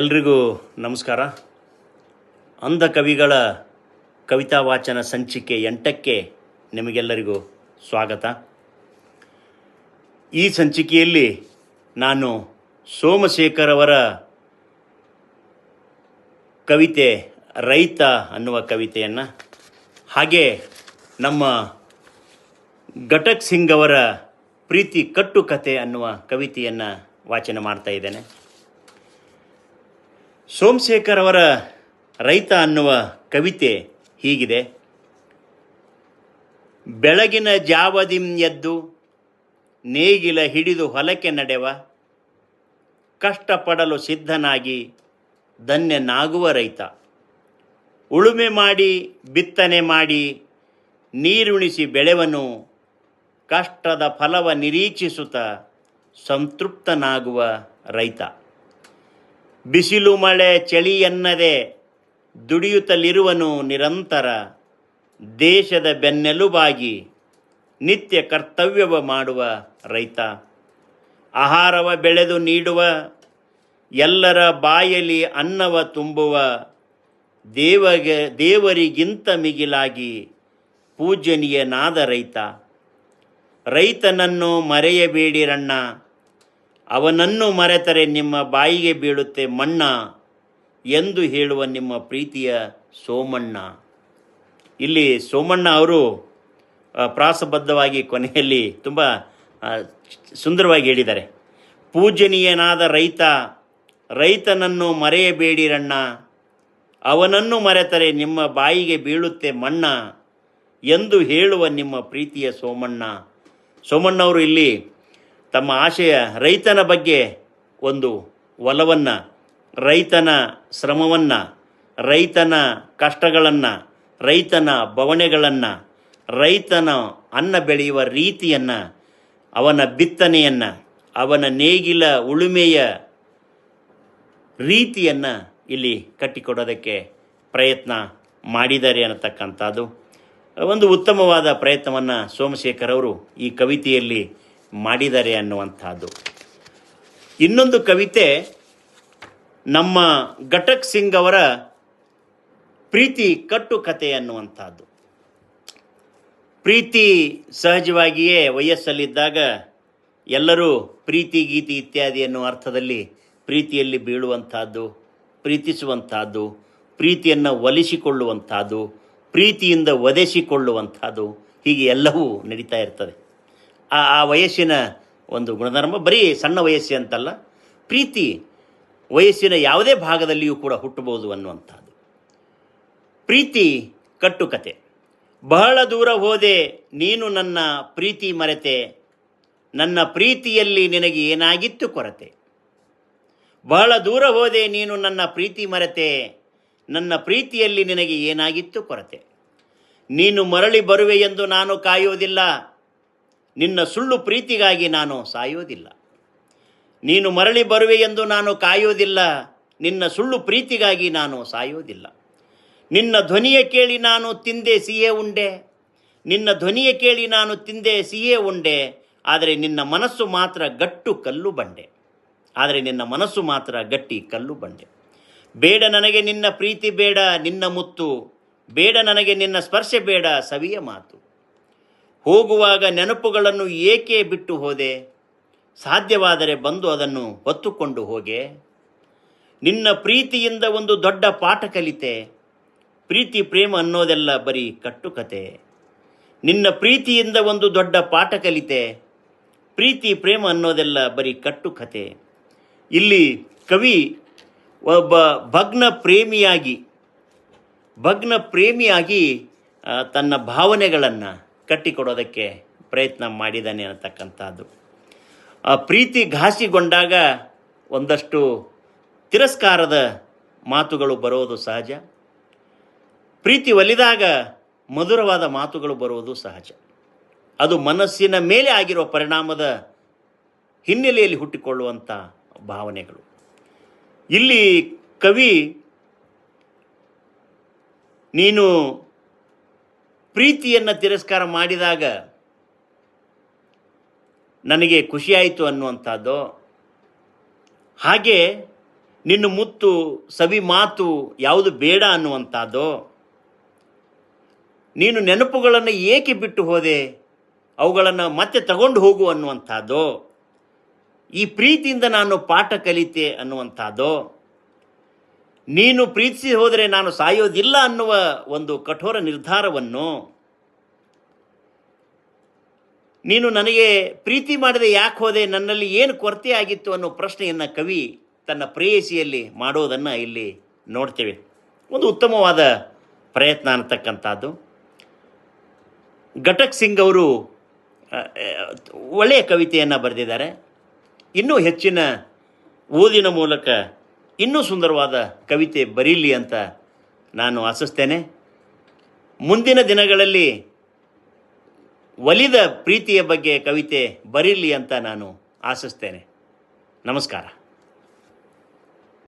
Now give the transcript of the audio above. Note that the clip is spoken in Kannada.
ಎಲ್ರಿಗೂ ನಮಸ್ಕಾರ. ಅಂಧ ಕವಿಗಳ ಕವಿತಾ ವಾಚನ ಸಂಚಿಕೆ ಎಂಟಕ್ಕೆ ನಿಮಗೆಲ್ಲರಿಗೂ ಸ್ವಾಗತ. ಈ ಸಂಚಿಕೆಯಲ್ಲಿ ನಾನು ಸೋಮಶೇಖರ್ ಅವರ ಕವಿತೆ, ರೈತ ಅನ್ನುವ ಕವಿತೆಯನ್ನು, ಹಾಗೆ ನಮ್ಮ ಘಟಕ್ ಸಿಂಗ್ ಅವರ ಪ್ರೀತಿ ಕಟ್ಟು ಕತೆ ಅನ್ನುವ ಕವಿತೆಯನ್ನು ವಾಚನ ಮಾಡ್ತಾ ಇದ್ದೇನೆ. ಸೋಮಶೇಖರ್ ಅವರ ರೈತ ಅನ್ನುವ ಕವಿತೆ ಹೀಗಿದೆ. ಬೆಳಗಿನ ಜಾವದಿಂ ಎದ್ದು, ನೇಗಿಲ ಹಿಡಿದು ಹೊಲಕ್ಕೆ ನಡೆವ, ಕಷ್ಟಪಡಲು ಸಿದ್ಧನಾಗಿ ಧನ್ಯನಾಗುವ ರೈತ. ಉಳುಮೆ ಮಾಡಿ, ಬಿತ್ತನೆ ಮಾಡಿ, ನೀರುಣಿಸಿ ಬೆಳೆವನು, ಕಷ್ಟದ ಫಲವ ನಿರೀಕ್ಷಿಸುತ್ತ ಸಂತೃಪ್ತನಾಗುವ ರೈತ. ಬಿಸಿಲು ಮಳೆ ಚಳಿ ದುಡಿಯುತ್ತಲಿರುವನು ನಿರಂತರ, ದೇಶದ ಬೆನ್ನೆಲುಬಾಗಿ ನಿತ್ಯ ಕರ್ತವ್ಯವ ಮಾಡುವ ರೈತ. ಆಹಾರವ ಬೆಳೆದು ನೀಡುವ, ಎಲ್ಲರ ಬಾಯಲಿ ಅನ್ನವ ತುಂಬುವ, ದೇವಗೆ, ದೇವರಿಗಿಂತ ಮಿಗಿಲಾಗಿ ಪೂಜನೀಯನಾದ ರೈತ. ರೈತನನ್ನು ಮರೆಯಬೇಡಿರಣ್ಣ. ಅವನನ್ನು ಮರೆತರೆ ನಿಮ್ಮ ಬಾಯಿಗೆ ಬೀಳುತ್ತೆ ಮಣ್ಣ ಎಂದು ಹೇಳುವ ನಿಮ್ಮ ಪ್ರೀತಿಯ ಸೋಮಣ್ಣ. ಇಲ್ಲಿ ಸೋಮಣ್ಣ ಅವರು ಪ್ರಾಸಬದ್ಧವಾಗಿ ಕೊನೆಯಲ್ಲಿ ತುಂಬ ಸುಂದರವಾಗಿ ಹೇಳಿದ್ದಾರೆ. ಪೂಜನೀಯನಾದ ರೈತ, ರೈತನನ್ನು ಮರೆಯಬೇಡಿರಣ್ಣ ಅವನನ್ನು ಮರೆತರೆ ನಿಮ್ಮ ಬಾಯಿಗೆ ಬೀಳುತ್ತೆ ಮಣ್ಣ ಎಂದು ಹೇಳುವ ನಿಮ್ಮ ಪ್ರೀತಿಯ ಸೋಮಣ್ಣ. ಸೋಮಣ್ಣವರು ಇಲ್ಲಿ ತಮ್ಮ ಆಶಯ ರೈತನ ಬಗ್ಗೆ ಒಂದು ಒಲವನ್ನು, ರೈತನ ಶ್ರಮವನ್ನು, ರೈತನ ಕಷ್ಟಗಳನ್ನು, ರೈತನ ಬವಣೆಗಳನ್ನು, ರೈತನ ಅನ್ನ ಬೆಳೆಯುವ ರೀತಿಯನ್ನು, ಅವನ ಬಿತ್ತನೆಯನ್ನು, ಅವನ ನೇಗಿಲ ಉಳುಮೆಯ ರೀತಿಯನ್ನು ಇಲ್ಲಿ ಕಟ್ಟಿಕೊಡೋದಕ್ಕೆ ಪ್ರಯತ್ನ ಮಾಡಿದ್ದಾರೆ ಅನ್ನತಕ್ಕಂಥದ್ದು. ಒಂದು ಉತ್ತಮವಾದ ಪ್ರಯತ್ನವನ್ನು ಸೋಮಶೇಖರ್ ಅವರು ಈ ಕವಿತೆಯಲ್ಲಿ ಮಾಡಿದ್ದಾರೆ ಅನ್ನುವಂಥದ್ದು. ಇನ್ನೊಂದು ಕವಿತೆ, ನಮ್ಮ ಘಟಕ್ ಸಿಂಗ್ ಅವರ ಪ್ರೀತಿ ಕಟ್ಟು ಕತೆ ಅನ್ನುವಂಥದ್ದು. ಪ್ರೀತಿ ಸಹಜವಾಗಿಯೇ ವಯಸ್ಸಲ್ಲಿದ್ದಾಗ ಎಲ್ಲರೂ ಪ್ರೀತಿ, ಗೀತಿ ಇತ್ಯಾದಿ ಅನ್ನುವ ಅರ್ಥದಲ್ಲಿ ಪ್ರೀತಿಯಲ್ಲಿ ಬೀಳುವಂಥದ್ದು, ಪ್ರೀತಿಸುವಂಥದ್ದು, ಪ್ರೀತಿಯನ್ನು ಒಲಿಸಿಕೊಳ್ಳುವಂಥದ್ದು, ಪ್ರೀತಿಯಿಂದ ಒದೆಸಿಕೊಳ್ಳುವಂಥದ್ದು ಹೀಗೆ ಎಲ್ಲವೂ ನಡೀತಾ ಇರ್ತದೆ. ಆ ಆ ವಯಸ್ಸಿನ ಒಂದು ಗುಣಧರ್ಮ ಬರೀ ಸಣ್ಣ ವಯಸ್ಸು ಅಂತಲ್ಲ, ಪ್ರೀತಿ ವಯಸ್ಸಿನ ಯಾವುದೇ ಭಾಗದಲ್ಲಿಯೂ ಕೂಡ ಹುಟ್ಟಬಹುದು ಅನ್ನುವಂಥದ್ದು. ಪ್ರೀತಿ ಕಟ್ಟುಕತೆ. ಬಹಳ ದೂರ ಹೋದೆ ನೀನು ನನ್ನ ಪ್ರೀತಿ ಮರೆತೆ, ನನ್ನ ಪ್ರೀತಿಯಲ್ಲಿ ನಿನಗೆ ಏನಾಗಿತ್ತು ಕೊರತೆ. ಬಹಳ ದೂರ ಹೋದೆ ನೀನು ನನ್ನ ಪ್ರೀತಿ ಮರೆತೆ, ನನ್ನ ಪ್ರೀತಿಯಲ್ಲಿ ನಿನಗೆ ಏನಾಗಿತ್ತು ಕೊರತೆ. ನೀನು ಮರಳಿ ಬರುವೆ ಎಂದು ನಾನು ಕಾಯೋದಿಲ್ಲ ನಿನ್ನ ಸುಳ್ಳು ಪ್ರೀತಿಗಾಗಿ ನಾನು ಸಾಯೋದಿಲ್ಲ. ನೀನು ಮರಳಿ ಬರುವೆ ಎಂದು ನಾನು ಕಾಯೋದಿಲ್ಲ. ನಿನ್ನ ಸುಳ್ಳು ಪ್ರೀತಿಗಾಗಿ ನಾನು ಸಾಯೋದಿಲ್ಲ. ನಿನ್ನ ಧ್ವನಿಯ ಕೇಳಿ ನಾನು ತಿಂದೆ ಸಿಹೆ ಉಂಡೆ. ನಿನ್ನ ಧ್ವನಿಯ ಕೇಳಿ ನಾನು ತಿಂದೆ ಸಿಹೆ ಉಂಡೆ. ಆದರೆ ನಿನ್ನ ಮನಸ್ಸು ಮಾತ್ರ ಗಟ್ಟು ಕಲ್ಲು ಬಂಡೆ. ಆದರೆ ನಿನ್ನ ಮನಸ್ಸು ಮಾತ್ರ ಗಟ್ಟಿ ಕಲ್ಲು ಬಂಡೆ. ಬೇಡ ನನಗೆ ನಿನ್ನ ಪ್ರೀತಿ ಬೇಡ, ನಿನ್ನ ಮುತ್ತು. ಬೇಡ ನನಗೆ ನಿನ್ನ ಸ್ಪರ್ಶ ಬೇಡ, ಸವಿಯ ಮಾತು. ಹೋಗುವಾಗ ನೆನಪುಗಳನ್ನು ಏಕೆ ಬಿಟ್ಟು ಹೋದೆ? ಸಾಧ್ಯವಾದರೆ ಬಂದು ಅದನ್ನು ಹೊತ್ತುಕೊಂಡು ಹೋಗೆ. ನಿನ್ನ ಪ್ರೀತಿಯಿಂದ ಒಂದು ದೊಡ್ಡ ಪಾಠ ಕಲಿತೆ. ಪ್ರೀತಿ ಪ್ರೇಮ ಅನ್ನೋದೆಲ್ಲ ಬರೀ ಕಟ್ಟುಕತೆ. ನಿನ್ನ ಪ್ರೀತಿಯಿಂದ ಒಂದು ದೊಡ್ಡ ಪಾಠ ಕಲಿತೆ. ಪ್ರೀತಿ ಪ್ರೇಮ ಅನ್ನೋದೆಲ್ಲ ಬರೀ ಕಟ್ಟುಕತೆ. ಇಲ್ಲಿ ಕವಿ ಒಬ್ಬ ಭಗ್ನ ಪ್ರೇಮಿಯಾಗಿ ಭಗ್ನ ಪ್ರೇಮಿಯಾಗಿ ತನ್ನ ಭಾವನೆಗಳನ್ನು ಕಟ್ಟಿಕೊಡೋದಕ್ಕೆ ಪ್ರಯತ್ನ ಮಾಡಿದ್ದಾನೆ ಅನ್ನತಕ್ಕಂಥದ್ದು. ಆ ಪ್ರೀತಿ ಘಾಸಿಗೊಂಡಾಗ ಒಂದಷ್ಟು ತಿರಸ್ಕಾರದ ಮಾತುಗಳು ಬರೋದು ಸಹಜ. ಪ್ರೀತಿ ಒಲಿದಾಗ ಮಧುರವಾದ ಮಾತುಗಳು ಬರುವುದು ಸಹಜ. ಅದು ಮನಸ್ಸಿನ ಮೇಲೆ ಆಗಿರುವ ಪರಿಣಾಮದ ಹಿನ್ನೆಲೆಯಲ್ಲಿ ಹುಟ್ಟಿಕೊಳ್ಳುವಂಥ ಭಾವನೆಗಳು. ಇಲ್ಲಿ ಕವಿ, ನೀನು ಪ್ರೀತಿಯನ್ನು ತಿರಸ್ಕಾರ ಮಾಡಿದಾಗ ನನಗೆ ಖುಷಿಯಾಯಿತು ಅನ್ನುವಂಥದ್ದು, ಹಾಗೆ ನಿನ್ನ ಮುತ್ತು, ಸವಿ ಮಾತು ಯಾವುದು ಬೇಡ ಅನ್ನುವಂಥದ್ದು, ನೀನು ನೆನಪುಗಳನ್ನು ಏಕೆ ಬಿಟ್ಟು ಹೋದೆ, ಅವುಗಳನ್ನು ಮತ್ತೆ ತಗೊಂಡು ಹೋಗು ಅನ್ನುವಂಥದ್ದು, ಈ ಪ್ರೀತಿಯಿಂದ ನಾನು ಪಾಠ ಕಲಿತೆ ಅನ್ನುವಂಥದ್ದು ನೀನು ಪ್ರೀತಿಸಿ ಹೋದರೆ ನಾನು ಸಾಯೋದಿಲ್ಲ ಅನ್ನುವ ಒಂದು ಕಠೋರ ನಿರ್ಧಾರವನ್ನು ನೀನು ನನಗೆ ಪ್ರೀತಿ ಮಾಡದೆ ಯಾಕೆ ಹೋದೆ, ನನ್ನಲ್ಲಿ ಏನು ಕೊರತೆ ಆಗಿತ್ತು ಅನ್ನೋ ಪ್ರಶ್ನೆಯನ್ನು ಕವಿ ತನ್ನ ಪ್ರೇಯಸಿಯಲ್ಲಿ ಮಾಡೋದನ್ನು ಇಲ್ಲಿ ನೋಡ್ತೇವೆ. ಒಂದು ಉತ್ತಮವಾದ ಪ್ರಯತ್ನ ಅನ್ನತಕ್ಕಂಥದ್ದು. ಘಟಕ್ ಸಿಂಗ್ ಅವರು ಒಳ್ಳೆಯ ಕವಿತೆಯನ್ನು ಬರೆದಿದ್ದಾರೆ. ಇನ್ನೂ ಹೆಚ್ಚಿನ ಓದಿನ ಮೂಲಕ ಇನ್ನೂ ಸುಂದರವಾದ ಕವಿತೆ ಬರೀಲಿ ಅಂತ ನಾನು ಆಶಿಸ್ತೇನೆ. ಮುಂದಿನ ದಿನಗಳಲ್ಲಿ ಒಲಿದ ಪ್ರೀತಿಯ ಬಗ್ಗೆ ಕವಿತೆ ಬರೀಲಿ ಅಂತ ನಾನು ಆಶಿಸ್ತೇನೆ. ನಮಸ್ಕಾರ.